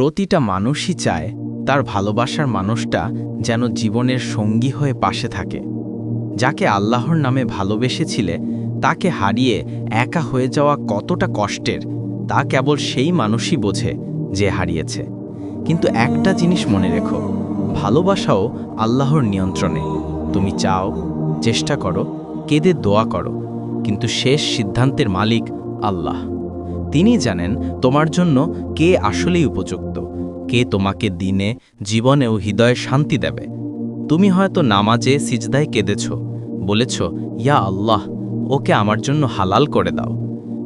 প্রতিটা মানুষই চায় তার ভালোবাসার মানুষটা যেন জীবনের সঙ্গী হয়ে পাশে থাকে। যাকে আল্লাহর নামে ভালোবেসেছিলে, তাকে হারিয়ে একা হয়ে যাওয়া কতটা কষ্টের, তা কেবল সেই মানুষই বোঝে যে হারিয়েছে। কিন্তু একটা জিনিস মনে রেখো, ভালোবাসাও আল্লাহর নিয়ন্ত্রণে। তুমি চাও, চেষ্টা করো, কেঁদে দোয়া করো, কিন্তু শেষ সিদ্ধান্তের মালিক আল্লাহ। তিনি জানেন তোমার জন্য কে আসলেই উপযুক্ত। কে তোমাকে দিনে জীবনে ও হৃদয়ে শান্তি দেবে। তুমি হয়তো নামাজে সিজদায় কেঁদেছ। বলেছ, ইয়া আল্লাহ, ওকে আমার জন্য হালাল করে দাও।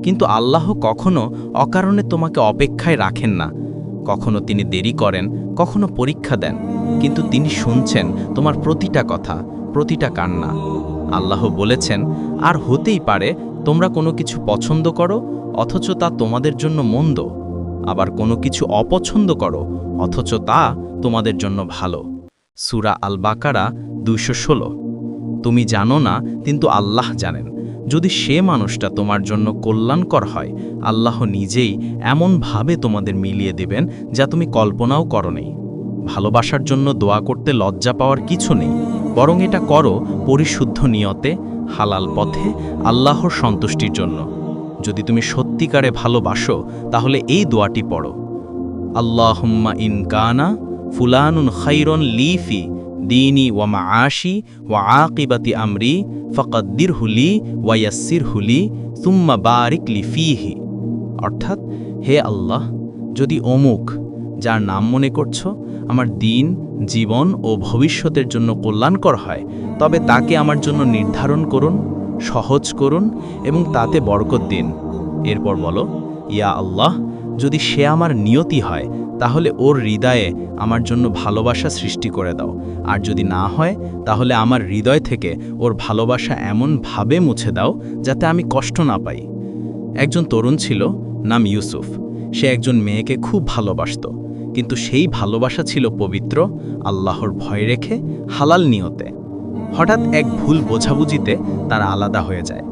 কিন্তু আল্লাহ কখনো অকারণে তোমাকে অপেক্ষায় রাখেন না। কখনো তিনি দেরি করেন, কখনো পরীক্ষা দেন। কিন্তু তিনি শুনছেন তোমার প্রতিটা কথা, প্রতিটা কান্না। আল্লাহ বলেছেন, আর হতেই পারে তোমরা কোনো কিছু পছন্দ করো, অথচ তা তোমাদের জন্য মন্দ। আবার কোনো কিছু অপছন্দ করো, অথচ তা তোমাদের জন্য ভালো। সুরা আল বাকারা দুইশো ষোলো। তুমি জানো না, কিন্তু আল্লাহ জানেন। যদি সে মানুষটা তোমার জন্য কল্যাণকর হয়, আল্লাহ নিজেই এমনভাবে তোমাদের মিলিয়ে দেবেন যা তুমি কল্পনাও করো করনি। ভালোবাসার জন্য দোয়া করতে লজ্জা পাওয়ার কিছু নেই, বরং এটা করো পরিশুদ্ধ নিয়তে, হালাল পথে, আল্লাহর সন্তুষ্টির জন্য। যদি তুমি সত্যিকারে ভালোবাসো, তাহলে এই দোয়াটি পড়ো। আল্লাহুম্মা ইন কানা ফুলানুন খাইরন লিফি দিনী ওয়া মাআশি ওয়া আকিবাতি আমরি ফকদ্দির হুলি ওয়াইয়াসির হুলি সুম্মা বারিক লিফিহি অর্থাৎ, হে আল্লাহ, যদি অমুক যার নাম মনে করছ, আমার দিন, জীবন ও ভবিষ্যতের জন্য কল্যাণকর হয়, তবে তাকে আমার জন্য নির্ধারণ করুন। সহজ করুন এবং তাতে বরকত দিন। এরপর বলো, ইয়া আল্লাহ, যদি সে আমার নিয়তি হয়, তাহলে ওর হৃদয়ে আমার জন্য ভালোবাসা সৃষ্টি করে দাও। আর যদি না হয়, তাহলে আমার হৃদয় থেকে ওর ভালোবাসা এমনভাবে মুছে দাও, যাতে আমি কষ্ট না পাই। একজন তরুণ ছিল, নাম ইউসুফ। সে একজন মেয়েকে খুব ভালোবাসত। কিন্তু সেই ভালোবাসা ছিল পবিত্র, আল্লাহর ভয় রেখে, হালাল নিয়তে। হঠাৎ এক ভুল বোঝাবুঝিতে তারা আলাদা হয়ে যায়।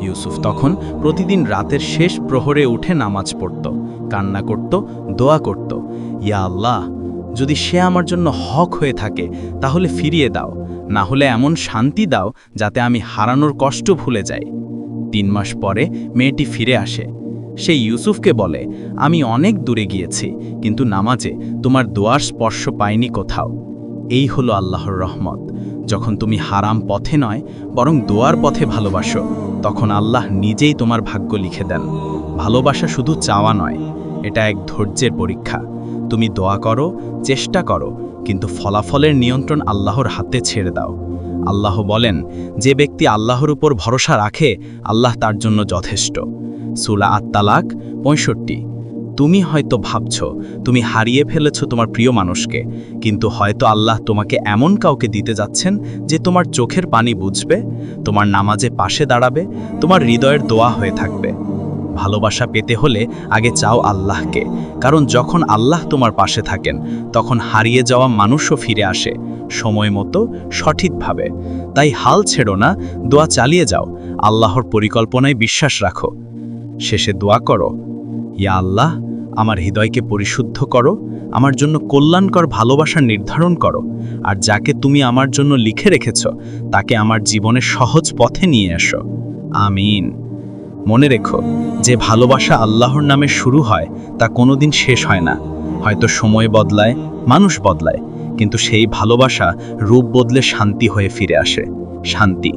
ইউসুফ তখন প্রতিদিন রাতের শেষ প্রহরে উঠে নামাজ পড়ত, কান্না করত, দোয়া করত। ইয়া আল্লাহ, যদি সে আমার জন্য হক হয়ে থাকে, তাহলে ফিরিয়ে দাও, না হলে এমন শান্তি দাও যাতে আমি হারানোর কষ্ট ভুলে যাই। তিন মাস পরে মেয়েটি ফিরে আসে। সে ইউসুফকে বলে, আমি অনেক দূরে গিয়েছি, কিন্তু নামাজে তোমার দোয়ার স্পর্শ পাইনি কোথাও। এই হলো আল্লাহর রহমত। যখন তুমি হারাম পথে নয়, বরং দোয়ার পথে ভালোবাসো, তখন আল্লাহ নিজেই তোমার ভাগ্য লিখে দেন। ভালোবাসা শুধু চাওয়া নয়, এটা এক ধৈর্যের পরীক্ষা। তুমি দোয়া করো, চেষ্টা করো, কিন্তু ফলাফলের নিয়ন্ত্রণ আল্লাহর হাতে ছেড়ে দাও। আল্লাহ বলেন, যে ব্যক্তি আল্লাহর উপর ভরসা রাখে, আল্লাহ তার জন্য যথেষ্ট। সুলা আত্মালাক পঁয়ষট্টি। তুমি হয়তো ভাবছ, তুমি হারিয়ে ফেলেছ তোমার প্রিয় মানুষকে, কিন্তু হয়তো আল্লাহ তোমাকে এমন কাউকে দিতে যাচ্ছেন যে তোমার চোখের পানি বুঝবে, তোমার নামাজে পাশে দাঁড়াবে, তোমার হৃদয়ের দোয়া হয়ে থাকবে। ভালোবাসা পেতে হলে আগে চাও আল্লাহকে, কারণ যখন আল্লাহ তোমার পাশে থাকেন, তখন হারিয়ে যাওয়া মানুষও ফিরে আসে, সময় মতো সঠিকভাবে। তাই হাল ছেড়ো না, দোয়া চালিয়ে যাও, আল্লাহর পরিকল্পনায় বিশ্বাস রাখো। শেষে দোয়া করো, ইয়া আল্লাহ আমার হৃদয়কে পরিশুদ্ধ করো, আমার জন্য কল্যাণকর ভালোবাসা নির্ধারণ করো, আর যাকে তুমি আমার জন্য লিখে রেখেছ, তাকে আমার জীবনের সহজ পথে নিয়ে এসো। আমিন। মনে রেখো, যে ভালোবাসা আল্লাহর নামে শুরু হয়, তা কোনোদিন শেষ হয় না। হয়তো সময় বদলায়, মানুষ বদলায়, কিন্তু সেই ভালোবাসা রূপ বদলে শান্তি হয়ে ফিরে আসে। শান্তি।